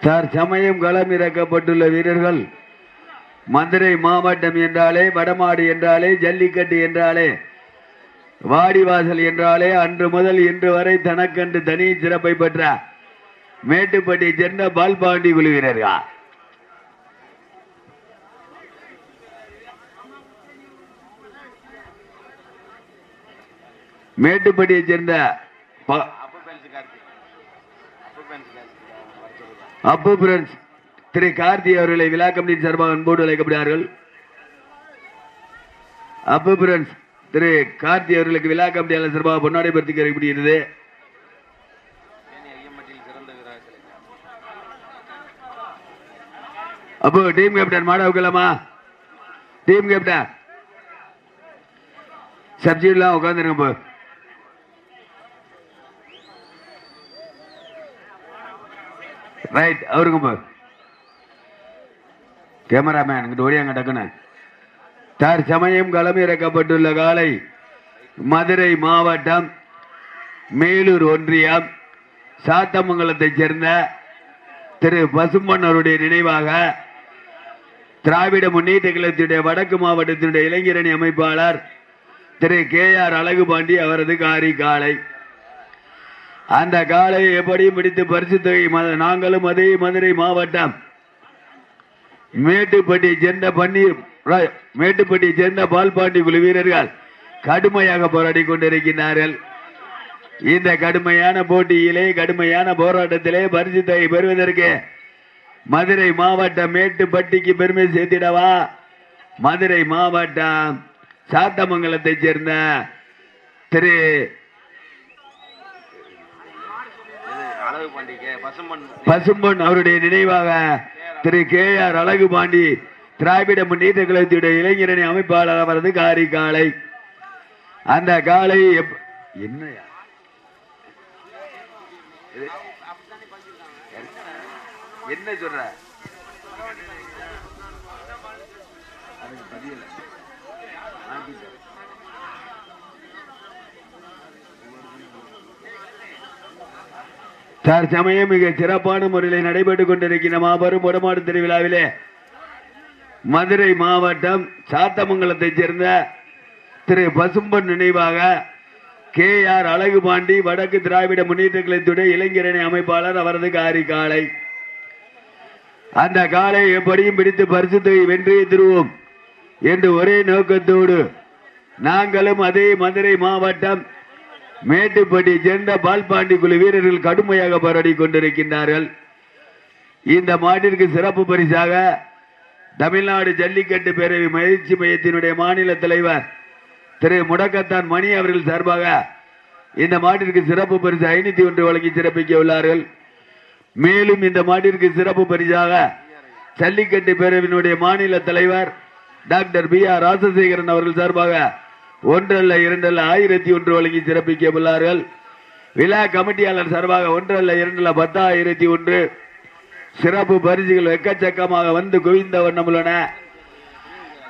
தற்சமயம் களம் இறக்கப்பட்டுள்ள வீரர்கள் மதுரை மாவட்டம் என்றாலே வடமாடு என்றாலே ஜல்லிக்கட்டு என்றாலே வாடிவாசல் என்றாலே அன்று முதல் இன்று வரை தனக்கன்று தனி சிறப்பை பெற்ற மேட்டுப்பட்டியை சேர்ந்த பால்பாண்டி குழு வீரர்கள். மேட்டுப்பட்டியை சேர்ந்த ப- அப்பு பிரன்ஸ் திரு கார்த்தி அவர்களை விழா கமிட்டி சார்பாக அன்போடு அழைக்கப்படுகிறார்கள். அப்பு பிரன்ஸ் திரு கார்த்தி அவர்களுக்கு விழா கமிட்டியாளர் சார்பாக பொன்னாடை பருத்தி கிடைக்கப்படுகிறது அப்போ டீம் கேப்டன் மாட டீம் கேப்டன் சப்ஜெக்ட்லாம் உட்காந்துருங்க இப்போ ரைட் அவருங்க போ கேமராமேன் இங்கிட்டு ஓடியாங்க டக்குன்னு. தார் சமயம் களமிறக்கப்பட்டுள்ள காலை மதுரை மாவட்டம் மேலூர் ஒன்றியம் சாத்தமங்கலத்தைச் சேர்ந்த திரு பசும்பன்னருடைய நினைவாக திராவிட முன்னேற்ற கழகத்தினுடைய வடக்கு மாவட்டத்தினுடைய இளைஞரணி அமைப்பாளர் திரு கே ஆர் அழகுபாண்டி அவரது காரி காலை அந்த காலை எப்படியும் பிடித்து பரிசு தொகை நாங்களும் அதே மதுரை மாவட்டம். மேட்டுப்பட்டி சேர்ந்த பன்னீர் மேட்டுப்பட்டி சேர்ந்த பால்பாண்டி குழு வீரர்கள் கடுமையாக போராடி கொண்டிருக்கிறார்கள் இந்த கடுமையான போட்டியிலே கடுமையான போராட்டத்திலே பரிசு தொகை பெறுவதற்கு மதுரை மாவட்டம் மேட்டுப்பட்டிக்கு பெருமை சேர்த்திடவா? மதுரை மாவட்டம் சாத்தமங்கலத்தைச் சேர்ந்த திரு பசும்பொன் அவருடைய நினைவாக திரு கே ஆர் அழகு பாண்டி திராவிட முன்னேற்ற கழகத்துடைய இளைஞரணி அமைப்பாளர் அவரது காரி காலை. அந்த காலை என்னையா? என்ன சொல்ற? தற்சமயம் மிக சிறப்பான முறையில் நடைபெற்றுக் கொண்டிருக்கிற மாபெரும் உடமாடு திருவிழாவிலே மதுரை மாவட்டம் சாத்தமங்கலத்தைச் சேர்ந்த திரு பசும்பன் நினைவாக கே ஆர் அழகுபாண்டி வடக்கு திராவிட முன்னேற்ற கழகத்துடைய இளைஞரணி அமைப்பாளர் அவரது காரி காலை அந்த காலை எப்படியும் பிடித்து பரிசு தொகை வென்றே திருவோம் என்று ஒரே நோக்கத்தோடு நாங்களும் அதே மதுரை மாவட்டம் மேட்டுப்பட்டி சேர்ந்த பால்பாண்டி குழு வீரர்கள் கடுமையாக போராடி கொண்டிருக்கின்றார்கள். இந்த மாட்டிற்கு சிறப்பு பரிசாக தமிழ்நாடு ஜல்லிக்கட்டு பேரவை மகிழ்ச்சி மையத்தினுடைய மாநில தலைவர் திரு முடக்கத்தான் மணி அவர்கள் சார்பாக இந்த மாட்டிற்கு சிறப்பு பரிசு ஐநூத்தி ஒன்று வழங்கி சிறப்பிக்க உள்ளார்கள். மேலும் இந்த மாட்டிற்கு சிறப்பு பரிசாக ஜல்லிக்கட்டு பேரவையினுடைய மாநில தலைவர் டாக்டர் பி ஆர் ராசசேகரன் அவர்கள் சார்பாக ஒன்றல்ல இரண்டல்ல ஆயிரத்தி ஒன்று வழங்கி சிறப்பிக்க உள்ளார்கள் விழா கமிட்டியாளர் சார்பாக ஒன்றல்ல இரண்டல்ல பத்தாயிரத்தி ஒன்று. சிறப்பு பரிசுகள் எக்கச்சக்கமாக வந்து குவிந்த வண்ணம் உள்ளன.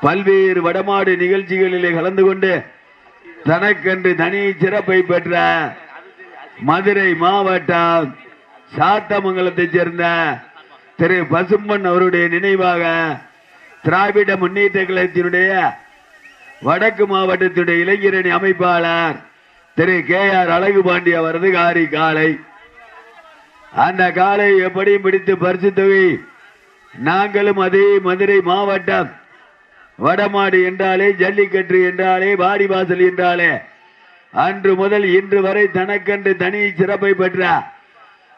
பல்வேறு வடமாடு நிகழ்ச்சிகளிலே கலந்து கொண்டு தனக்கென்று தனி சிறப்பை பெற்ற மதுரை மாவட்டம் சாத்தமங்கலத்தைச் சேர்ந்த திரு பசும்பன் அவருடைய நினைவாக திராவிட முன்னேற்ற கழகத்தினுடைய வடக்கு மாவட்டத்துடைய இளைஞரணி அமைப்பாளர் திரு கே ஆர் அழகுபாண்டி அவரது காரி காலை. அந்த காலை எப்படியும் பிடித்து பரிசு தொகை நாங்களும் அதே மதுரை மாவட்டம் வடமாடு என்றாலே ஜல்லிக்கட்டு என்றாலே வாடிவாசல் என்றாலே அன்று முதல் இன்று வரை தனக்கென்று தனி சிறப்பை பெற்ற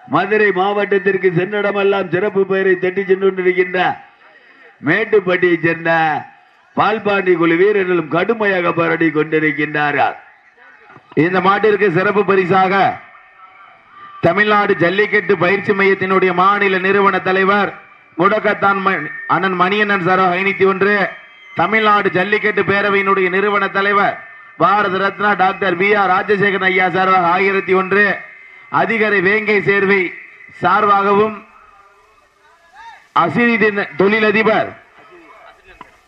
மதுரை மாவட்டத்திற்கு சென்னிடமெல்லாம் சிறப்பு பெயரை தட்டி சென்று கொண்டிருக்கின்ற மேட்டுப்பட்டியைச் சேர்ந்த பால்பாண்டி குழு வீரர்களும் கடுமையாக போராடி கொண்டிருக்கின்றார்கள் இந்த மாட்டிற்கு சிறப்பு பரிசாக தமிழ்நாடு ஜல்லிக்கட்டு பயிற்சி மையத்தினுடைய மாநில நிறுவன தலைவர் முடக்கத்தான் அண்ணன் மணியண்ணன் சரோ ஐநூத்தி ஒன்று தமிழ்நாடு ஜல்லிக்கட்டு பேரவையினுடைய நிறுவன தலைவர் Bharat Ratna doctor P R Rajasekaran ஐயா சார்பாக ஆயிரத்தி ஒன்று அதிகாரி வேங்கை சேர்வை சார்பாகவும் அசிரி தொழிலதிபர்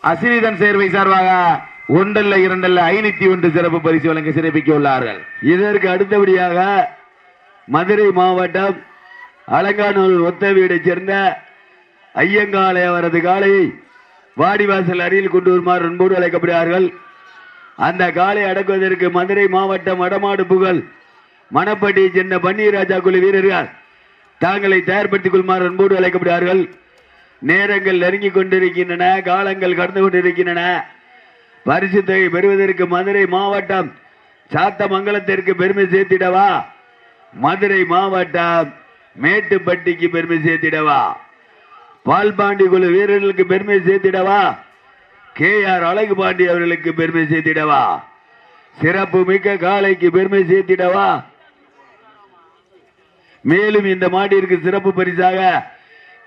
அசிரிதன் சேர்வை சார்பாக ஒன்றல்ல இரண்டல்ல ஐநூத்தி ஒன்று சிறப்பு பரிசு வழங்க சிறப்பிக்க உள்ளார்கள் இதற்கு அடுத்தபடியாக மதுரை மாவட்டம் அலங்கானூர் ஒத்த வீடைச் சேர்ந்த ஐயங்காலை அவரது காளையை வாடிவாசல் அருகில் கொண்டு வருமாறு அன்போடு அழைக்கப்படுகிறார்கள். அந்த காலை அடக்குவதற்கு மதுரை மாவட்டம் வடமாடு புகழ் மணப்பட்டியைச் சேர்ந்த பன்னீர்ராஜா குழு வீரர்கள் தாங்களை தயார்படுத்திக் கொள்ளுமாறு அன்போடு அழைக்கப்படுகிறார்கள். நேரங்கள் நெருங்கிக் கொண்டிருக்கின்றன காலங்கள் கடந்து கொண்டிருக்கின்றன. பரிசு தொகை பெறுவதற்கு மதுரை மாவட்டம் சாத்தமங்கலத்திற்கு பெருமை சேர்த்திடவா? மதுரை மாவட்டம் மேட்டுப்பட்டிக்கு பெருமை சேர்த்திடவா? பால்பாண்டி குழு வீரர்களுக்கு பெருமை சேர்த்திடவா? கே ஆர் அழகு பாண்டி அவர்களுக்கு பெருமை சேர்த்திடவா? சிறப்பு மிக்க காலைக்கு பெருமை சேர்த்திடவா? மேலும் இந்த மாட்டிற்கு சிறப்பு பரிசாக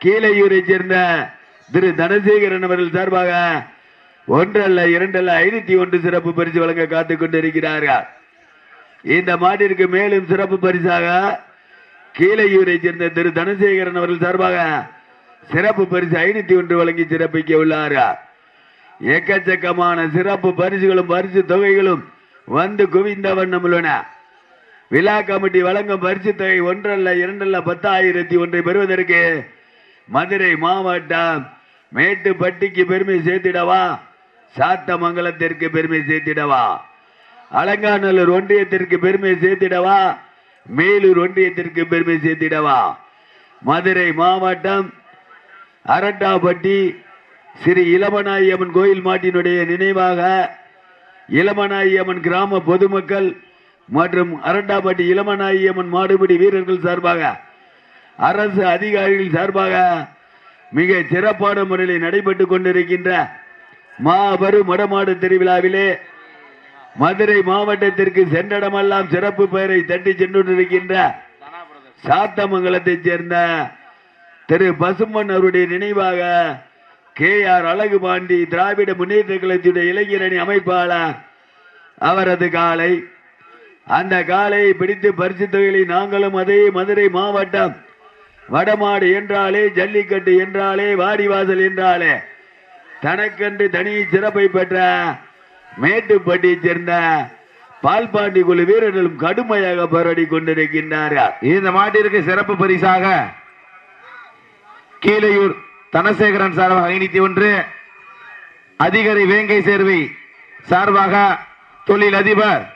கீழையூரை சேர்ந்த திரு தனசேகரன் அவர்கள் சார்பாக ஒன்றல்ல இரண்டல்ல ஐநூத்தி ஒன்று சிறப்பு பரிசு வழங்க காத்துக் கொண்டிருக்கிறார்கள். இந்த மாட்டிற்கு மேலும் சிறப்பு பரிசாக கீழையூரை சேர்ந்த திரு தனசேகரன் அவர்கள் சார்பாக சிறப்பு பரிசு ஐநூத்தி ஒன்று வழங்கி சிறப்பிக்க உள்ளார்கள். எக்கச்சக்கமான சிறப்பு பரிசுகளும் பரிசு தொகைகளும் வந்து குவிந்த வண்ணம் உள்ளன. விழா கமிட்டி வழங்கும் பரிசு தொகை ஒன்றல்ல இரண்டல்ல பத்தாயிரத்தி ஒன்றை பெறுவதற்கு மதுரை மாவட்டம் மேட்டுப்பட்டிக்கு பெருமை சேர்த்திடவா? சாத்தமங்கலத்திற்கு பெருமை சேர்த்திடவா? அலங்காநல்லூர் ஒன்றியத்திற்கு பெருமை சேர்த்திடவா? மேலூர் ஒன்றியத்திற்கு பெருமை சேர்த்திடவா? மதுரை மாவட்டம் அரட்டாப்பட்டி ஸ்ரீ இளமநாயம்மன் கோயில் மாட்டினுடைய நினைவாக இளமநாயம்மன் கிராம பொதுமக்கள் மற்றும் அரட்டாப்பட்டி இளமநாயம்மன் மாடுபிடி வீரர்கள் சார்பாக அரசு அதிகாரிகள் சார்பாக மிக சிறப்பான முறையில் நடைபெற்றுக் கொண்டிருக்கின்ற மாபெரும் மடமாடு திருவிழாவிலே மதுரை மாவட்டத்திற்கு சென்றடமெல்லாம் சிறப்பு பெயரை தட்டி சென்று சாத்தமங்கலத்தைச் சேர்ந்த திரு பசுமன் அவருடைய நினைவாக கே ஆர் அழகு பாண்டி திராவிட முன்னேற்ற கழகத்துடைய இளைஞரணி அமைப்பாளர் அவரது காலை. அந்த காலை பிடித்து பரிசு தொகையை நாங்களும் அதே மதுரை மாவட்டம் வடமாடு என்றாலே ஜல்லிக்கட்டு என்றாலே வாடிவாசல் என்றாலே. தனக்கென்று தனி சிறப்பை பெற்ற மேட்டுப்பட்டியைச் சேர்ந்த பால்பாண்டி குழு வீரர்களும் கடுமையாக போராடி கொண்டிருக்கின்றார்கள். இந்த மாட்டிற்கு சிறப்பு பரிசாக கீழையூர் தனசேகரன் சார்பாக ஐநூத்தி ஒன்று அதிகாரி வேங்கை சேர்வை சார்பாக தொழில் அதிபர்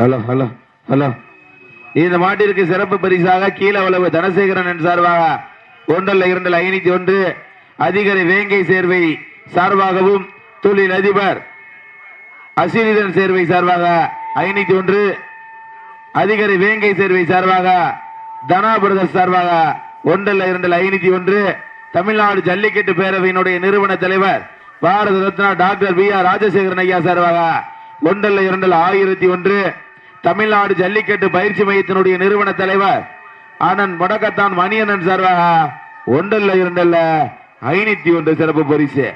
ஹலோ ஹலோ ஹலோ. இந்த மாட்டிற்கு சிறப்பு பரிசாக கீழவளவு தனசேகரன் என் சார்பாக ஒன்றல்ல இரண்டில் ஐநூத்தி ஒன்று. அதிகாரி வேங்கை சேர்வை சார்பாகவும் தொழில் அதிபர் அசிரிதன் சேர்வை சார்பாக ஐநூத்தி ஒன்று. அதிகாரி வேங்கை சேர்வை சார்பாக தனாபிரதர் சார்பாக ஒன்றல்ல இரண்டில் ஐநூத்தி ஒன்று. தமிழ்நாடு ஜல்லிக்கட்டு பேரவையினுடைய நிறுவன தலைவர் Bharat Ratna doctor P R Rajasekaran ஐயா சார்பாக ஒன்றல்ல இரண்டில் ஆயிரத்தி ஒன்று. தமிழ்நாடு ஜல்லிக்கட்டு பயிற்சி மையத்தினுடைய நிறுவன தலைவர் அண்ணன் முடக்கத்தான் மணியண்ணன் சார்பாக ஒன்றல்ல இரண்டல்ல. ஐநூத்தி ஒன்று சிறப்பு பரிசு.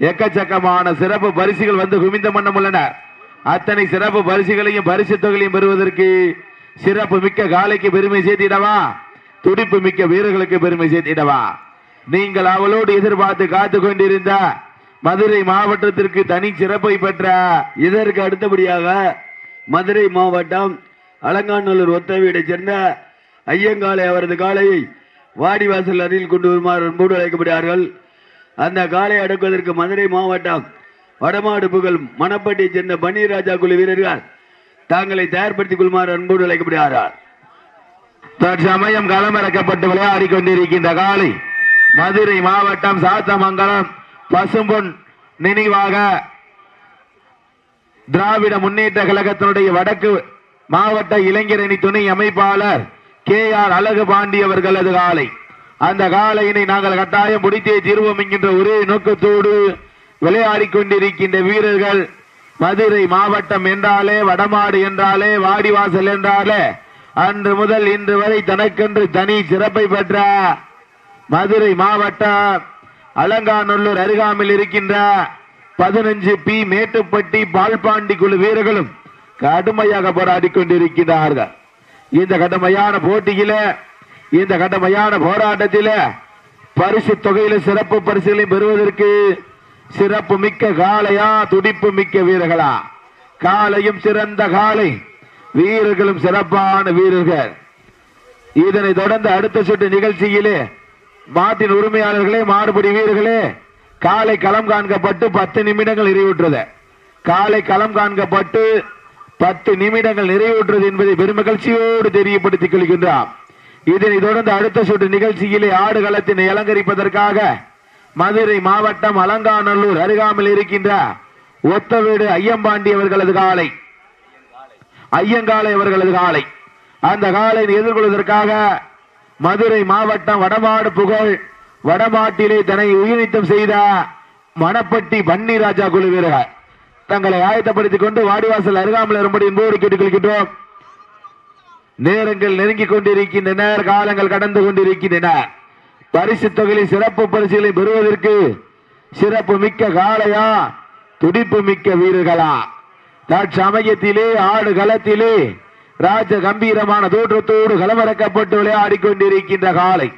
எக்கச்சக்கமான சிறப்பு பரிசுகள் வந்து குவிந்த மன்னம் உள்ளன. அத்தனை சிறப்பு பரிசுகளையும் பரிசு தொகையையும் பெறுவதற்கு சிறப்பு மிக்க காலைக்கு பெருமை சேர்த்திடவா? துடிப்பு மிக்க வீரர்களுக்கு பெருமை சேர்த்திடவா? நீங்கள் அவளோடு எதிர்பார்த்து காத்து கொண்டிருந்த மதுரை மாவட்டத்திற்கு தனி சிறப்பை பெற்ற இதற்கு அடுத்தபடியாக மதுரை மாவட்டம் அலங்காநல்லூர் ஒத்தவீடைச் சேர்ந்த ஐயங்காலை அவரது காளையை வாடிவாசல் அருகில் கொண்டு வருமாறு அன்போடு அழைக்கப்படுகிறார்கள். அந்த காலை அடக்குவதற்கு மதுரை மாவட்டம் வடமாடு புகழ் மணப்பட்டியைச் சேர்ந்த பன்னீர்ராஜா குழு வீரர்கள் தாங்களை தயார்படுத்திக் கொள்ளுமாறு அன்போடு அழைக்கப்படுகிறார் தற்சமயம் களமிறக்கப்பட்டு விளையாடி கொண்டிருக்கின்ற காலை மதுரை மாவட்டம் சாத்தமங்கலம் பசும்பொன் நினைவாக திராவிட முன்னேற்ற கழகத்தினுடைய வடக்கு மாவட்ட இளைஞரணி துணை அமைப்பாளர் கே ஆர் அழகு பாண்டி அவர்களது காலை. அந்த காலையினை நாங்கள் கட்டாயம் பிடித்தே தீர்வோம் என்கின்ற ஒரே நோக்கத்தோடு விளையாடி கொண்டிருக்கின்ற வீரர்கள் மதுரை மாவட்டம் என்றாலே வடமாடு என்றாலே வாடிவாசல் என்றாலே அன்று முதல் இன்று வரை தனக்கென்று தனி சிறப்பை பெற்ற மதுரை மாவட்டம் அலங்காநல்லூர் அருகாமில் இருக்கின்ற பதினஞ்சு பி மேட்டுப்பட்டி பால்பாண்டி குழு வீரர்களும் கடுமையாக போராடி கொண்டிருக்கிறார்கள் இந்த கடுமையான போட்டியில இந்த கடுமையான போராட்டத்தில பரிசு தொகையில சிறப்பு பரிசுகளை பெறுவதற்கு சிறப்பு மிக்க காலையா துடிப்பு மிக்க வீரர்களா? காலையும் சிறந்த காலை வீரர்களும் சிறப்பான வீரர்கள். இதனை தொடர்ந்து அடுத்த சுற்று நிகழ்ச்சியிலே மாட்டின் உரிமையாளர்களே மாறுபடி வீரர்களே காலை களம் காண்கப்பட்டு பத்து நிமிடங்கள் நிறைவுற்றது. காலை களம் காண்கப்பட்டு பத்து நிமிடங்கள் நிறைவுற்றது என்பதை பெருமகிழ்ச்சியோடு தெரியப்படுத்திக் கொள்கின்றார். இதனை தொடர்ந்து அடுத்த சுற்று நிகழ்ச்சியிலே ஆடுகளத்தினை அலங்கரிப்பதற்காக மதுரை மாவட்டம் அலங்காநல்லூர் அருகாமையில் இருக்கின்ற ஒத்தவீடு ஐயம்பாண்டி அவர்களது காலை. ஐயங்காலை அவர்களது காலை. அந்த காலை எதிர்கொள்வதற்காக மதுரை மாவட்டம் வடமாடு புகழ் வடமாட்டிலே தன்னை உயிரித்தம் செய்த மணப்பட்டி பன்னி ராஜா குழு வீரர்கள். தங்களை ஆயத்தப்படுத்திக் கொண்டு வாடிவாசல் அருகாமல் வரும்படி என்போடு கேட்டுக்கொள்கின்றோம். நேரங்கள் நெருங்கிக் கொண்டிருக்கின்றன காலங்கள் கடந்து கொண்டிருக்கின்றன. பரிசு தொகையை சிறப்பு பரிசுகளை பெறுவதற்கு சிறப்பு மிக்க காளையா துடிப்பு மிக்க வீரர்களா. தற்சமயத்திலே ஆடு களத்திலே ராஜ கம்பீரமான தோற்றத்தோடு களமிறக்கப்பட்டு விளையாடிக் கொண்டிருக்கின்ற காலை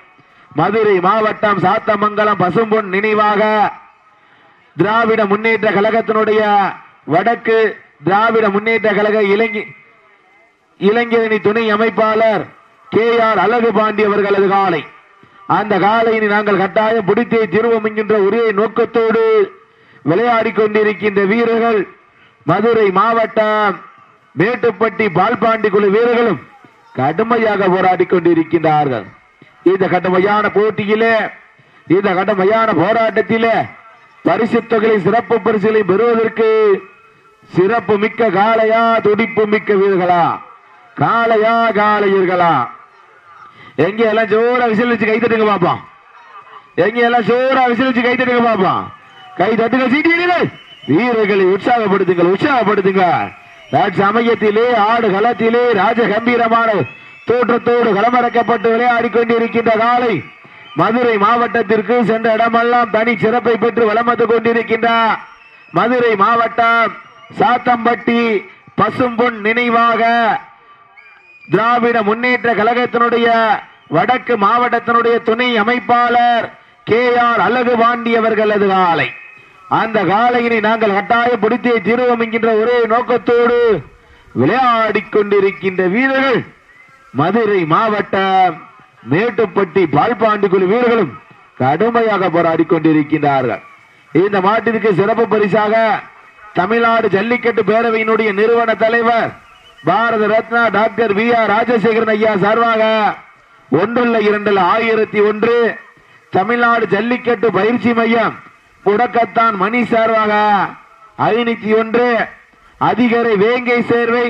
மதுரை மாவட்டம் சாத்தமங்கலம் பசும்பொன் நினைவாக திராவிட முன்னேற்ற கழகத்தினுடைய வடக்கு திராவிட முன்னேற்ற கழக இளைஞ இளைஞரணி துணை அமைப்பாளர் கே ஆர் அழகு பாண்டி அவர்களது காலை. அந்த காலையினை நாங்கள் கட்டாயம் பிடித்தே திருவோம் என்கின்ற ஒரே நோக்கத்தோடு விளையாடி கொண்டிருக்கின்ற வீரர்கள் மதுரை மாவட்டம் மேட்டுப்பட்டி பால்பாண்டி குழு வீரர்களும் கடுமையாக போராடி கொண்டிருக்கின்றார்கள். இந்த கடுமையான போட்டியிலே இந்த கடுமையான போராட்டத்திலே பரிசு தொகை சிறப்பு பரிசுகளை பெறுவதற்கு சிறப்பு மிக்க காளையா துடிப்பு மிக்க வீரர்களா? காளையா காளையர்களா? எங்க எல்லாம் ஜோரா விசில் வச்சு கை தட்டுங்க பாப்போம் எங்க எல்லாம் ஜோரா விசில் வச்சு கை தட்டுங்க பாப்போம் கை தட்டுங்க சீட்டியீர்கள் வீரர்களை உற்சாகப்படுத்துங்கள் உற்சாகப்படுத்துங்க சமயத்திலே ஆடு களத்திலே ராஜ கம்பீரமான தோற்றத்தோடு களமிறக்கப்பட்டு விளையாடி கொண்டிருக்கின்ற காலை மதுரை மாவட்டத்திற்கு சென்ற இடமெல்லாம் தனி சிறப்பை பெற்று வலம் வந்து கொண்டிருக்கின்ற மதுரை மாவட்டம் சாத்தம்பட்டி பசும்பொன் நினைவாக திராவிட முன்னேற்ற கழகத்தினுடைய வடக்கு மாவட்டத்தினுடைய துணை அமைப்பாளர் கே ஆர் அழகு பாண்டி அவர்களது காலை. அந்த காலையினை நாங்கள் கட்டாயம் பிடித்தே என்கின்ற ஒரே நோக்கத்தோடு விளையாடி கொண்டிருக்கின்ற வீரர்கள் மதுரை மாவட்டம் மேட்டுப்பட்டி பால்பாண்டி குழு வீரர்களும் கடுமையாக போராடி கொண்டிருக்கின்றார்கள். இந்த மாட்டிற்கு சிறப்பு பரிசாக தமிழ்நாடு ஜல்லிக்கட்டு பேரவையினுடைய நிறுவன தலைவர் Bharat Ratna doctor V R Rajasekaran ஐயா சார்பாக ஒன்றுள்ள இரண்டில் ஆயிரத்தி ஒன்று தமிழ்நாடு ஜல்லிக்கட்டு பயிற்சி மையம் புடக்கத்தான் மணி சார்பாக ஐநூத்தி ஒன்று அதிகாரி வேங்கை சேர்வை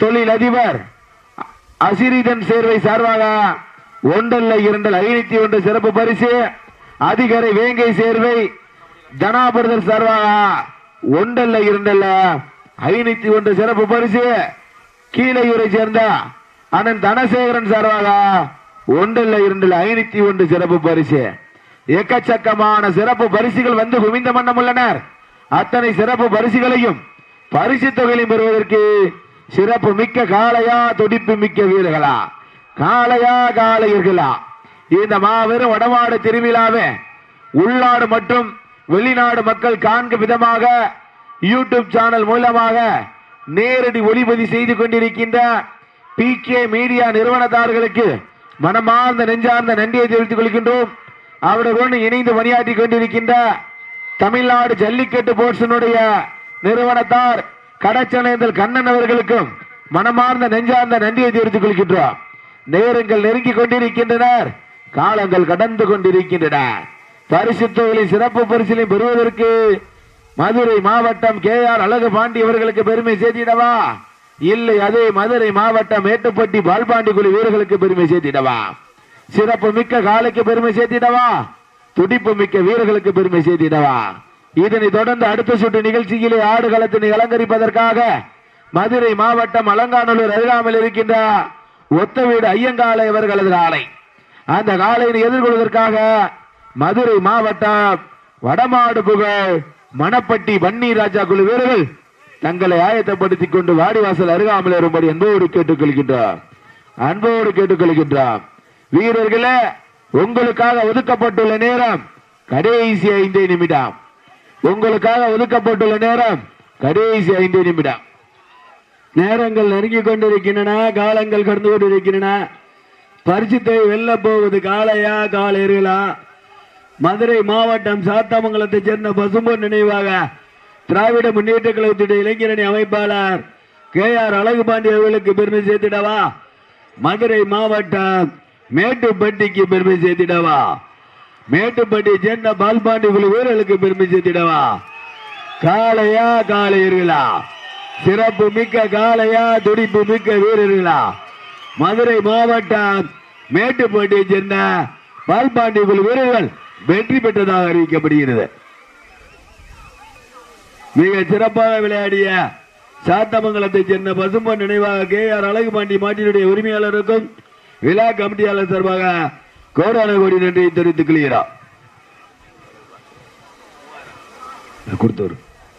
தொழில் அதிபர் அசிரிதன் சேர்வை சார்பாக ஒன்றல்ல இரண்டல் ஐநூத்தி ஒன்று சிறப்பு பரிசு அதிகாரி வேங்கை சேர்வை தனாபுரதர் சார்பாக ஒன்றல்ல இரண்டல்ல ஐநூத்தி ஒன்று சிறப்பு பரிசு. கீழையூரை சேர்ந்த அண்ணன் தனசேகரன் சார்பாக ஒன்றல்ல இரண்டில் ஐநூத்தி ஒன்று சிறப்பு பரிசு. எக்கச்சக்கமான சிறப்பு பரிசுகள் வந்து குவிந்த மன்னம் உள்ளனர். அத்தனை சிறப்பு பரிசுகளையும் பரிசு தொகையிலும் பெறுவதற்கு சிறப்பு மிக்க காளையா துடிப்பு மிக்க வீரர்களா? காளையா காளையர்களா? இந்த மாபெரும் வடமாடு திருவிழாவை உள்நாடு மற்றும் வெளிநாடு மக்கள் காண்க விதமாக யூடியூப் சேனல் மூலமாக நேரடி ஒளிபதி செய்து கொண்டிருக்கின்ற பி கே மீடியா நிறுவனத்தார்களுக்கு மனமார்ந்த நெஞ்சார்ந்த நன்றியை தெரிவித்துக் கொள்கின்றோம். அவர்களுடன் இணைந்து பணியாற்றி கொண்டிருக்கின்ற தமிழ்நாடு ஜல்லிக்கட்டு போர்ட்ஸினுடைய நிறுவனத்தார் கடச்சனேந்தல் கண்ணன் அவர்களுக்கும் மனமார்ந்த நெஞ்சார்ந்த நன்றியை தெரிவித்துக் கொள்கின்றோம். நேரங்கள் நெருங்கிக் கொண்டிருக்கின்றனர். காலங்கள் கடந்து கொண்டிருக்கின்றன. பரிசு தொகையில் சிறப்பு பரிசிலை பெறுவதற்கு மதுரை மாவட்டம் கே ஆர் அழகு பாண்டி அவர்களுக்கு பெருமை சேர்த்திடவா? இல்லை அதே மதுரை மாவட்டம் மேட்டுப்பட்டி பால்பாண்டி குழு வீரர்களுக்கு பெருமை சேர்த்திடவா? சிறப்பு மிக்க காலைக்கு பெருமை சேர்த்திடவா? துடிப்பு மிக்க வீரர்களுக்கு பெருமை சேர்த்திடவா? இதனை தொடர்ந்து அடுத்த சுற்று நிகழ்ச்சியிலே ஆடுகளத்தினை அலங்கரிப்பதற்காக மதுரை மாவட்டம் அலங்காநல்லூர் அருகாமையில் இருக்கின்ற ஒத்த வீடு ஐயங்காலை அவர்களது காலை. அந்த காலையினை எதிர்கொள்வதற்காக மதுரை மாவட்டம் வடமாடு புகழ் மணப்பட்டி பன்னீர் ராஜா குழு வீரர்கள் தங்களை ஆயத்தப்படுத்திக் கொண்டு வாடிவாசல் அருகாமல் வரும்படி அன்போடு கேட்டுக்கொள்கின்றார். அன்போடு கேட்டுக்கொள்கின்றார். வீரர்களே உங்களுக்காக ஒதுக்கப்பட்டுள்ள நேரம் கடைசி ஐந்தே நிமிடம். உங்களுக்காக ஒதுக்கப்பட்டுள்ள நேரம் கடைசி ஐந்து நிமிடம். நேரங்கள் நெருங்கிக் கொண்டிருக்கின்றன காலங்கள் கடந்து கொண்டிருக்கின்றன. பரிசுத்தை வெல்ல போவது காலையா காளையர்களா? மதுரை மாவட்டம் சாத்தாமங்கலத்தைச் சேர்ந்த பசும்பொன் நினைவாக திராவிட முன்னேற்ற கழகத்துடைய இளைஞரணி அமைப்பாளர் கே ஆர் அழகுபாண்டி அவர்களுக்கு பெருமை சேர்த்திடவா? மதுரை மாவட்டம் மேட்டுப்பட்டிக்கு பெருமை சேர்த்திடவா? மேட்டுப்பட்டி சேர்ந்த பால்பாண்டி குழு வீரர்களுக்கு பெருமை சேர்த்திடவா? காளையா காளையர்களா? சிறப்பு மிக்க காளையா துடிப்பு மிக்க வீரர்களா? மதுரை மாவட்டம் மேட்டுப்பட்டியை சேர்ந்த பால்பாண்டி குழு வீரர்கள் வெற்றி பெற்றதாக அறிவிக்கப்படுகிறது. மிக சிறப்பாக விளையாடிய சாத்தமங்கலத்தைச் சேர்ந்த பசும்பொன் நினைவாக கே ஆர் அழகுபாண்டி மாட்டினுடைய உரிமையாளருக்கும் விழா கமிட்டியாளர் சார்பாக கோடான கோடி நன்றியை தெரிவித்துக் கொள்கிறார் கொடுத்தவர்